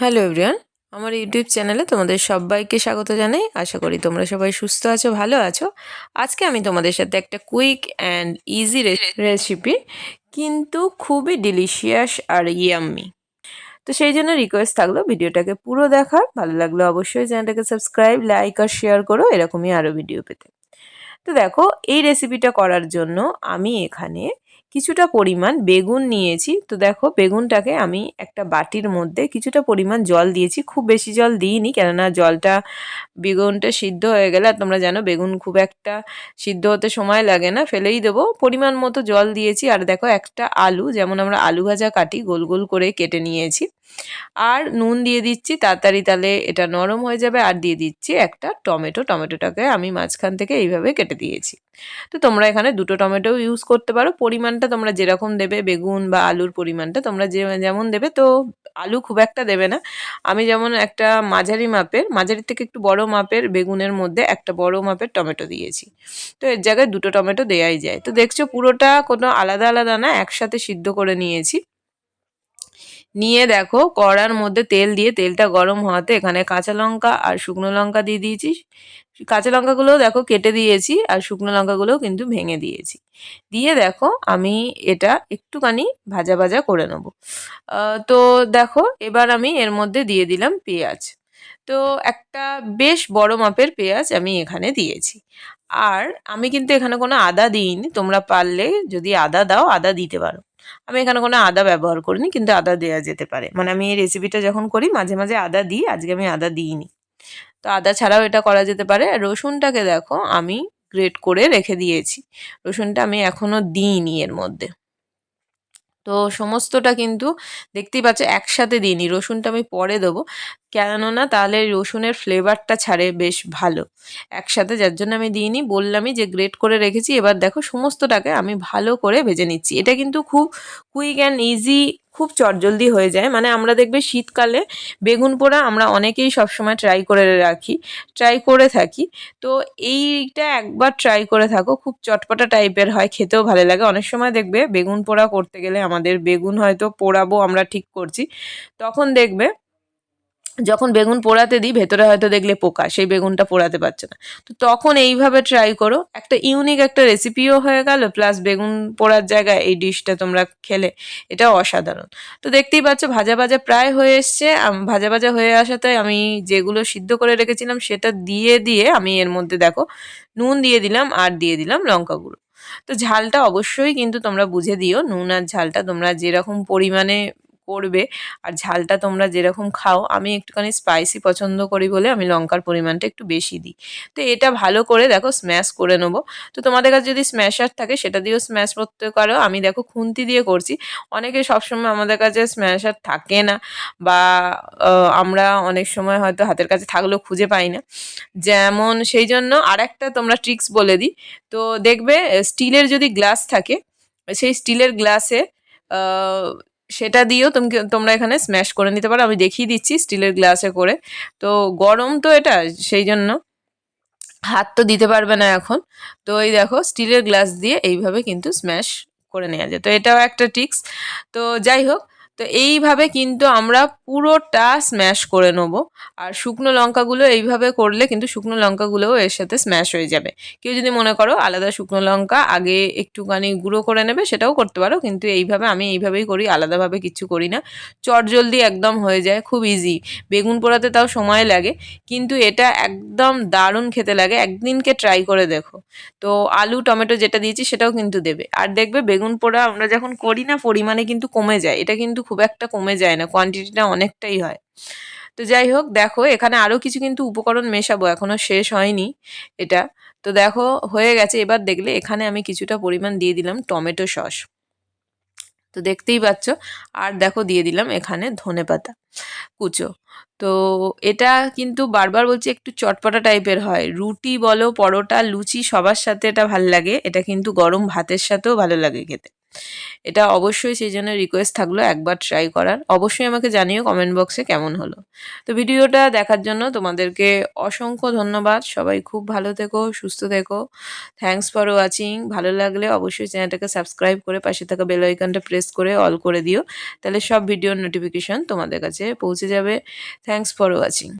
Hello everyone, আমার YouTube চ্যানেলে তোমাদের সবাইকে স্বাগত জানাই। আশা করি তোমরা সবাই সুস্থ আছো, ভালো আছো। আজকে আমি তোমাদের সাথে একটা কুইক অ্যান্ড ইজি রেসিপি কিন্তু খুবই ডিলিশিয়াস আর ইয়াম্মি তো সেই জন্য রিকোয়েস্ট থাকল ভিডিওটাকে পুরো দেখার। ভালো লাগল অবশ্যই চ্যানেলটাকে সাবস্ক্রাইব লাইক আর শেয়ার করো, এরকমই আরও ভিডিও পেতে। তো দেখো, এই রেসিপিটা করার জন্য আমি এখানে কিছুটা পরিমাণ বেগুন নিয়েছি। তো দেখো, বেগুনটাকে আমি একটা বাটির মধ্যে কিছুটা পরিমাণ জল দিয়েছি। খুব বেশি জল দিইনি, কেননা জলটা বেগুনটা সিদ্ধ হয়ে গেলে, আর তোমরা জানো বেগুন খুব একটা সিদ্ধ হতে সময় লাগে না, ফেলেই দেবো। পরিমাণ মতো জল দিয়েছি, আর দেখো একটা আলু, যেমন আমরা আলু ভাজা কাটি, গোল গোল করে কেটে নিয়েছি। আর নুন দিয়ে দিচ্ছি, তাড়াতাড়ি তাহলে এটা নরম হয়ে যাবে। আর দিয়ে দিচ্ছি একটা টমেটো। টমেটোটাকে আমি মাঝখান থেকে এইভাবে কেটে দিয়েছি। তো তোমরা এখানে দুটো টমেটো ইউজ করতে পারো। পরিমাণটা তোমরা যেরকম দেবে, বেগুন বা আলুর পরিমাণটা তোমরা যে যেমন দেবে। তো আলু খুব একটা দেবে না। আমি যেমন একটা মাঝারি মাপের, মাঝারি থেকে একটু বড় মাপের বেগুনের মধ্যে একটা বড় মাপের টমেটো দিয়েছি। তো এর জায়গায় দুটো টমেটো দেওয়াই যায়। তো দেখছ পুরোটা কোনো আলাদা আলাদা না, একসাথে সিদ্ধ করে নিয়েছি। নিয়ে দেখো, কড়ার মধ্যে তেল দিয়ে তেলটা গরম হওয়াতে এখানে কাঁচা লঙ্কা আর শুকনো লঙ্কা দিয়ে দিয়েছি। কাঁচা লঙ্কাগুলোও দেখো কেটে দিয়েছি আর শুকনো লঙ্কাগুলোও কিন্তু ভেঙে দিয়েছি। দিয়ে দেখো, আমি এটা একটুখানি ভাজা ভাজা করে নেব। তো দেখো, এবার আমি এর মধ্যে দিয়ে দিলাম পেঁয়াজ। তো একটা বেশ বড় মাপের পেঁয়াজ আমি এখানে দিয়েছি। আর আমি কিন্তু এখানে কোনো আদা দিইনি, তোমরা পারলে যদি আদা দাও, আদা দিতে পারো। আমি এখানে কোনো আদা ব্যবহার করিনি, কিন্তু আদা দেওয়া যেতে পারে। মানে আমি এই রেসিপিটা যখন করি, মাঝে মাঝে আদা দিই, আজকে আমি আদা দিইনি। তো আদা ছাড়াও এটা করা যেতে পারে। আর রসুনটাকে দেখো, আমি গ্রেট করে রেখে দিয়েছি। রসুনটা আমি এখনও দিইনি এর মধ্যে। তো সমস্তটা কিন্তু দেখতেই পাচ্ছ, একসাথে দিইনি। রসুনটা আমি পরে দেবো। কেননা তাহলে রসুনের ফ্লেভারটা ছাড়ে বেশ ভালো। একসাথে যার জন্য আমি দিইনি, বললামই যে গ্রেট করে রেখেছি, এবার দেখো সমস্তটাকে আমি ভালো করে ভেজে নিচ্ছি। এটা কিন্তু খুব কুইক অ্যান্ড ইজি খুব চটজলদি হয়ে যায়। মানে আমরা দেখবে শীতকালে বেগুন পোড়া আমরা অনেকেই সবসময় ট্রাই করে রাখি ট্রাই করে থাকি। তো এইটা একবার ট্রাই করে থাকো, খুব চটপটা টাইপের হয়, খেতেও ভালো লাগে। অনেক সময় দেখবে বেগুন পোড়া করতে গেলে আমাদের বেগুন হয়তো পোড়াবো আমরা ঠিক করছি, তখন দেখবে যখন বেগুন পোড়াতে দিই, ভেতরে হয়তো দেখলে পোকা, সেই বেগুনটা পোড়াতে পারছে না। তো তখন এইভাবে ট্রাই করো। একটা ইউনিক একটা রেসিপিও হয়ে গেল প্লাস বেগুন পোড়ার জায়গায় এই ডিশটা তোমরা খেলে, এটা অসাধারণ। তো দেখতেই পাচ্ছ, ভাজা ভাজা প্রায় হয়ে এসছে। ভাজা ভাজা হয়ে আসাতে আমি যেগুলো সিদ্ধ করে রেখেছিলাম, সেটা দিয়ে দিয়ে আমি এর মধ্যে দেখো, নুন দিয়ে দিলাম, আর দিয়ে দিলাম লঙ্কা গুঁড়ো। তো ঝালটা অবশ্যই কিন্তু তোমরা বুঝে দিও, নুন আর ঝালটা তোমরা যেরকম পরিমাণে করবে আর ঝালটা তোমরা যেরকম খাও, আমি একটুখানি স্পাইসি পছন্দ করি বলে আমি লঙ্কার পরিমাণটা একটু বেশি দিই। তো এটা ভালো করে দেখো স্ম্যাশ করে নেব। তো তোমাদের কাছে যদি স্ম্যাশার থাকে, সেটা দিয়েও স্ম্যাশ করতে পারো। আমি দেখো খুন্তি দিয়ে করছি। অনেকে সবসময় আমাদের কাছে স্ম্যাশার থাকে না বা আমরা অনেক সময় হয়তো হাতের কাছে থাকলেও খুঁজে পাই না। যেমন সেই জন্য আর একটা তোমরা ট্রিক্স বলে দিই। তো দেখবে স্টিলের যদি গ্লাস থাকে, সেই স্টিলের গ্লাসে সেটা দিয়েও তুমি তোমরা এখানে স্ম্যাশ করে নিতে পারো। আমি দেখিয়ে দিচ্ছি স্টিলের গ্লাসে করে। তো গরম তো এটা, সেই জন্য। হাত তো দিতে পারবে না এখন। তো এই দেখো স্টিলের গ্লাস দিয়ে এইভাবে কিন্তু স্ম্যাশ করে নেওয়া যায়। তো এটাও একটা টিক্স তো যাই হোক তো এইভাবে কিন্তু আমরা পুরোটা স্ম্যাশ করে নেব। আর শুকনো লঙ্কাগুলো এইভাবে করলে কিন্তু শুকনো লঙ্কাগুলোও এর সাথে স্ম্যাশ হয়ে যাবে। কেউ যদি মনে করো আলাদা শুকনো লঙ্কা আগে একটুখানি গুঁড়ো করে নেবে, সেটাও করতে পারো। কিন্তু এইভাবে আমি এইভাবেই করি, আলাদাভাবে কিছু করি না। চট জলদি একদম হয়ে যায়, খুব ইজি বেগুন পোড়াতে তাও সময় লাগে, কিন্তু এটা একদম দারুণ খেতে লাগে। একদিনকে ট্রাই করে দেখো। তো আলু, টমেটো যেটা দিয়েছি সেটাও কিন্তু দেবে। আর দেখবে বেগুন পোড়া আমরা যখন করি না, পরিমাণে কিন্তু কমে যায়। এটা কিন্তু খুব একটা কমে যায় না কোয়ান্টিটিটা অনেকটাই হয়। তো যাই হোক, দেখো এখানে আরও কিছু কিন্তু উপকরণ মেশাবো এখনও শেষ হয়নি এটা। তো দেখো, হয়ে গেছে, এবার দেখলে এখানে আমি কিছুটা পরিমাণ দিয়ে দিলাম টমেটো সস। তো দেখতেই পাচ্ছ, আর দেখো দিয়ে দিলাম এখানে ধনে পাতা কুচো। তো এটা কিন্তু বারবার বলছি একটু চটপটা টাইপের হয়। রুটি বলো, পরোটা, লুচি সবার সাথে এটা ভালো লাগে। এটা কিন্তু গরম ভাতের সাথেও ভালো লাগে খেতে। এটা অবশ্যই সেই জন্য রিকোয়েস্ট থাকল একবার ট্রাই করার। অবশ্যই আমাকে জানিও কমেন্ট বক্সে কেমন হলো। তো ভিডিওটা দেখার জন্য তোমাদেরকে অসংখ্য ধন্যবাদ। সবাই খুব ভালো থেকো, সুস্থ থেকো। থ্যাঙ্কস ফর ওয়াচিং ভালো লাগলে অবশ্যই চ্যানেলটাকে সাবস্ক্রাইব করে পাশে থাকা বেল আইকনটা প্রেস করে অল করে দিও। তাহলে সব ভিডিওর নোটিফিকেশন তোমাদের কাছে পৌঁছে যাবে। Thanks for watching